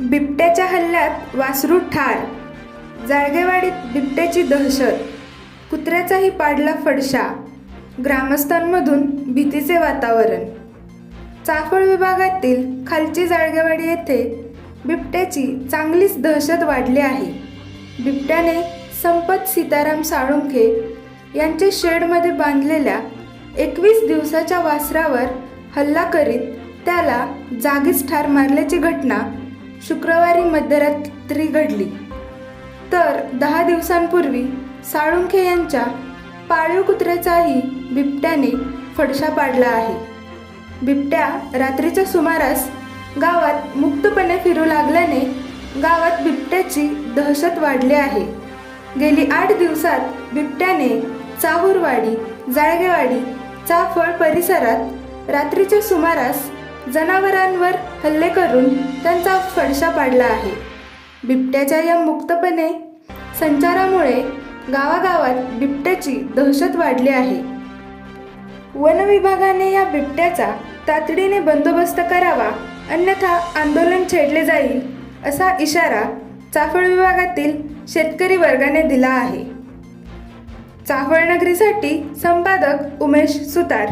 बिबट्याच्या हल्ल्यात वासरू ठार. जाळगेवाडीत बिबट्याची दहशत. कुत्र्याचाही पाडला फडशा. ग्रामस्थांमधून भीतीचे वातावरण. चाफळ विभागातील खालची जाळगेवाडी येथे बिबट्याची चांगलीच दहशत वाढली आहे. बिबट्याने संपत सीताराम साळुंखे यांच्या शेडमध्ये बांधलेल्या एकवीस दिवसाच्या वासरावर हल्ला करीत त्याला जागीच ठार मारल्याची घटना शुक्रवारी मध्यरात्री घडली. तर दहा दिवसांपूर्वी साळुंखे यांच्या पाळीव कुत्र्याचाही बिबट्याने फडशा पाडला आहे. बिबट्या रात्रीच्या सुमारास गावात मुक्तपणे फिरू लागल्याने गावात बिबट्याची दहशत वाढली आहे. गेली आठ दिवसात बिबट्याने चाहूरवाडी जाळगेवाडी चाफळ परिसरात रात्रीच्या सुमारास जनावरांवर हल्ले करून त्यांचा फडशा पाडला आहे. बिबट्याच्या या मुक्तपणे संचारामुळे गावागावात बिबट्याची दहशत वाढली आहे. वन विभागाने या बिबट्याचा तातडीने बंदोबस्त करावा अन्यथा आंदोलन छेडले जाईल असा इशारा चाफळ विभागातील शेतकरी वर्गाने दिला आहे. चाफळ नगरीसाठी संपादक उमेश सुतार